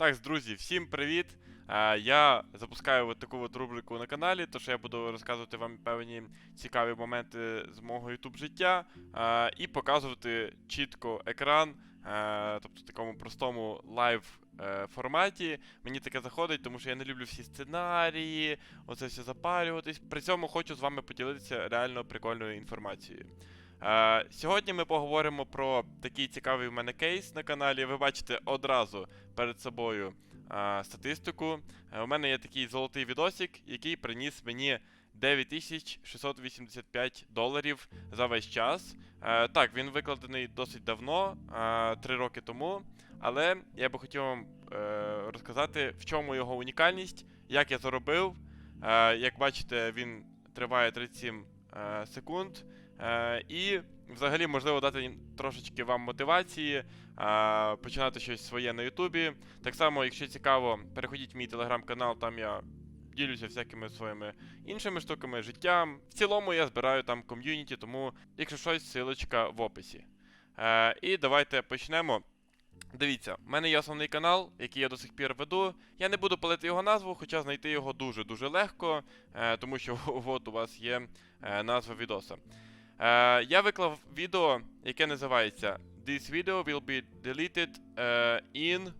Так, друзі, всім привіт! Е, Я запускаю от таку от рубрику на каналі, то що я буду розказувати вам певні цікаві моменти з мого YouTube життя е, і показувати чітко екран, е, тобто в такому простому лайв форматі. Мені таке заходить, тому що я не люблю всі сценарії, оце все запалюватись. При цьому хочу з вами поділитися реально прикольною інформацією. Е, сьогодні ми поговоримо про такий цікавий в мене кейс на каналі. Ви бачите одразу перед собою е, статистику. Е, у мене є такий золотий відосик, який приніс мені 9685 доларів за весь час. Так, він викладений досить давно, е, 3 роки тому. Але я би хотів вам розказати, в чому його унікальність, як я заробив. Як бачите, він триває 37 е, секунд. Е, і взагалі можливо дати трошечки вам мотивації, е, починати щось своє на Ютубі. Так само, якщо цікаво, переходіть в мій телеграм-канал, там я ділюся всякими своїми іншими штуками, життям. В цілому я збираю там ком'юніті, тому якщо щось, силочка в описі. Е, і давайте почнемо. Дивіться, в мене є основний канал, який я до сих пір веду. Я не буду палити його назву, хоча знайти його дуже-дуже легко, е, тому що от у вас є е, назва відоса. Е, я виклав відео, яке називається This video will be deleted е, in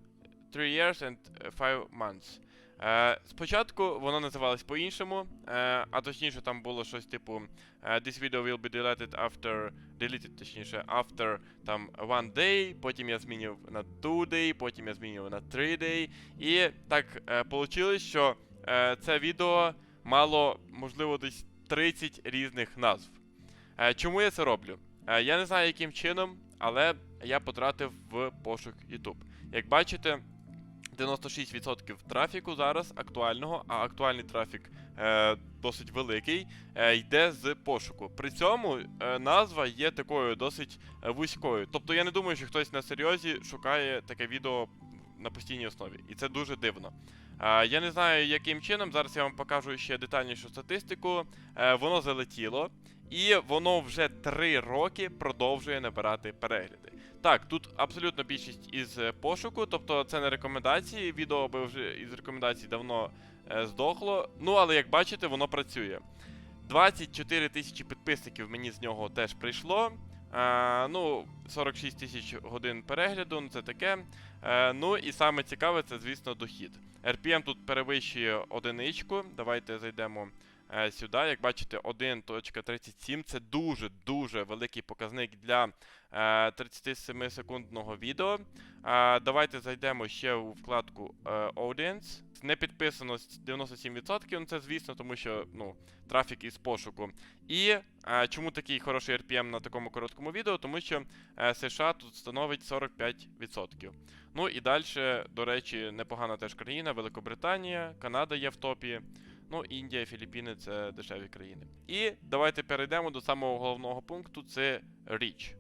3 years and 5 months. Е, спочатку воно називалось по-іншому, е, а точніше там було щось типу е, This video will be deleted after deleted, точніше, after там one day, потім я змінив на two day, потім я змінив на three day. І так е, вийшло, що е, це відео мало, можливо, десь 30 різних назв. Е, чому я це роблю? Е, я не знаю, яким чином, але я потратив в пошук YouTube. Як бачите, 96% трафіку зараз актуального, а актуальний трафік е, досить великий, е, йде з пошуку. При цьому е, назва є такою досить е, вузькою. Тобто я не думаю, що хтось на серйозі шукає таке відео на постійній основі. І це дуже дивно. Е, я не знаю, яким чином. Зараз я вам покажу ще детальнішу статистику. Е, воно залетіло. І воно вже 3 роки продовжує набирати перегляди. Так, тут абсолютно більшість із е, пошуку, тобто це не рекомендації. Відео би вже із рекомендацій давно е, здохло. Ну, але як бачите, воно працює. 24 тисячі підписників мені з нього теж прийшло. Е, ну, 46 тисяч годин перегляду, ну це таке. Е, ну і саме цікаве, це, звісно, дохід. RPM тут перевищує одиничку. Давайте зайдемо сюди. Як бачите, 1.37 це дуже-дуже великий показник для е, 37-секундного відео. Е, давайте зайдемо ще у вкладку е, Audience. Не підписано 97%, ну це звісно, тому що ну, трафік із пошуку. І е, чому такий хороший RPM на такому короткому відео? Тому що е, США тут становить 45%. Ну і далі, до речі, непогана теж країна, Великобританія, Канада є в топі. Ну, Індія, Філіппіни це дешеві країни. І давайте перейдемо до самого головного пункту це Reach.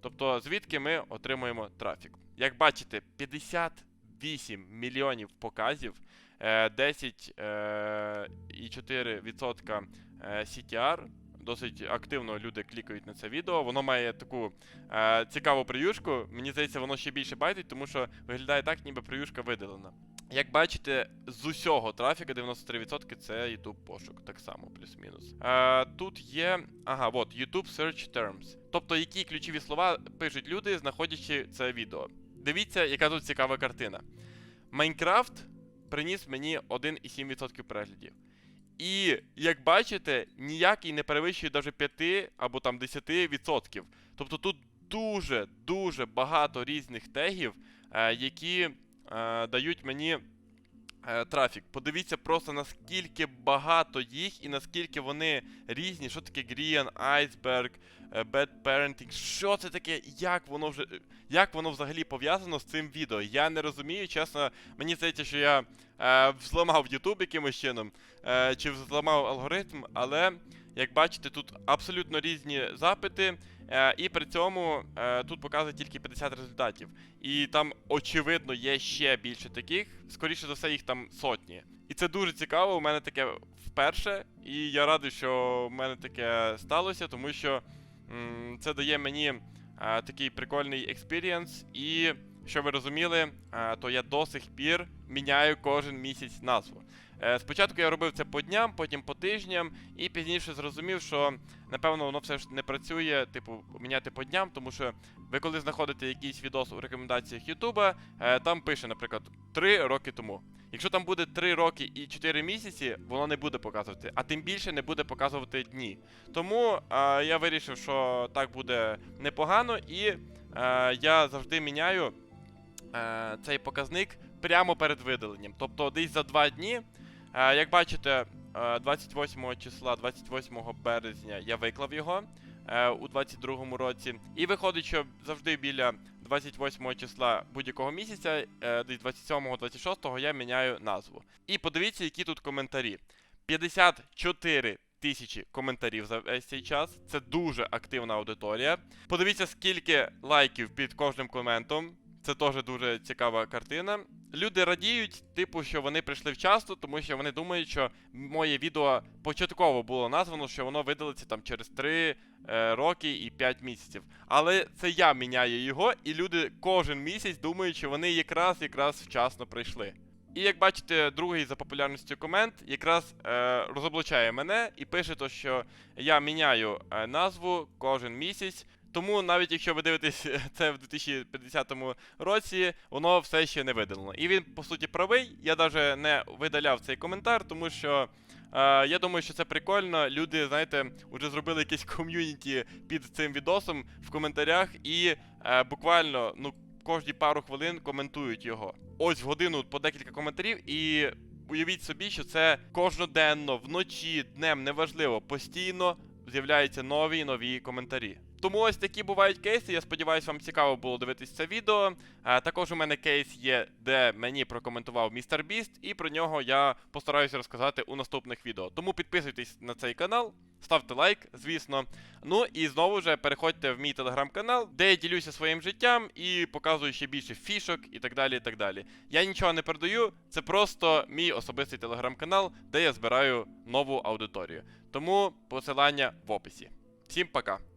Тобто, звідки ми отримуємо трафік. Як бачите, 58 мільйонів показів, е, 10,4% е, CTR. Досить активно люди клікають на це відео. Воно має таку е, цікаву приюшку. Мені здається, воно ще більше байтить, тому що виглядає так, ніби приюшка видалена. Як бачите, з усього трафіка 93% це YouTube пошук, так само, плюс-мінус. Тут є. Ага, от, YouTube Search Terms. Тобто, які ключові слова пишуть люди, знаходячи це відео. Дивіться, яка тут цікава картина. Майнкрафт приніс мені 1,7% переглядів. І, як бачите, ніякий не перевищує навіть 5 або там 10%. Тобто тут дуже-дуже багато різних тегів, е, які е, дають мені е, трафік. Подивіться просто наскільки багато їх і наскільки вони різні. Що таке Green, Iceberg, е, Bad Parenting, що це таке, як воно вже. Як воно взагалі пов'язано з цим відео? Я не розумію, чесно, мені здається, що я е, взламав YouTube якимось чином, е, чи взламав алгоритм, але як бачите, тут абсолютно різні запити, е, і при цьому е, тут показує тільки 50 результатів. І там, очевидно, є ще більше таких, скоріше за все, їх там сотні. І це дуже цікаво, у мене таке вперше, і я радий, що в мене таке сталося, тому що це дає мені е, такий прикольний експірієнс, і що ви розуміли, е, то я до сих пір міняю кожен місяць назву. Е, Спочатку я робив це по дням, потім по тижням, і пізніше зрозумів, що напевно воно все ж не працює, типу, міняти по дням, тому що ви коли знаходите якийсь відос у рекомендаціях Ютуба, е, там пише, наприклад, 3 роки тому. Якщо там буде 3 роки і 4 місяці, воно не буде показувати, а тим більше не буде показувати дні. Тому я вирішив, що так буде непогано, і я завжди міняю е, цей показник прямо перед видаленням. Тобто десь за 2 дні. Е, як бачите, е, 28 числа, 28 березня я виклав його е, у 22 році. І виходить, що завжди біля 28 числа будь-якого місяця, е, десь 27-26 я міняю назву. І подивіться, які тут коментарі. 54 тисячі коментарів за весь цей час. Це дуже активна аудиторія. Подивіться, скільки лайків під кожним коментом. Це теж дуже цікава картина. Люди радіють, типу, що вони прийшли вчасно, тому що вони думають, що моє відео початково було названо, що воно видалиться там через 3 е, роки і 5 місяців. Але це я міняю його, і люди кожен місяць думають, що вони якраз якраз вчасно прийшли. І як бачите, другий за популярністю комент якраз е, розоблачає мене і пише, то, що я міняю е, назву кожен місяць. Тому навіть якщо ви дивитесь це в 2050 році, воно все ще не видалено. І він по суті правий. Я навіть не видаляв цей коментар, тому що е, я думаю, що це прикольно. Люди, знаєте, вже зробили якесь ком'юніті під цим відосом в коментарях, і е, буквально ну кожні пару хвилин коментують його. Ось в годину по декілька коментарів, і уявіть собі, що це кожноденно, вночі, днем, неважливо, постійно з'являються нові і нові коментарі. Тому ось такі бувають кейси. Я сподіваюся, вам цікаво було дивитись це відео. Також у мене кейс є, де мені прокоментував містер Біст, і про нього я постараюся розказати у наступних відео. Тому підписуйтесь на цей канал, ставте лайк, звісно. Ну і знову ж переходьте в мій телеграм-канал, де я ділюся своїм життям і показую ще більше фішок і так далі. і так далі. Я нічого не передаю, це просто мій особистий телеграм-канал, де я збираю нову аудиторію. Тому посилання в описі. Всім пока!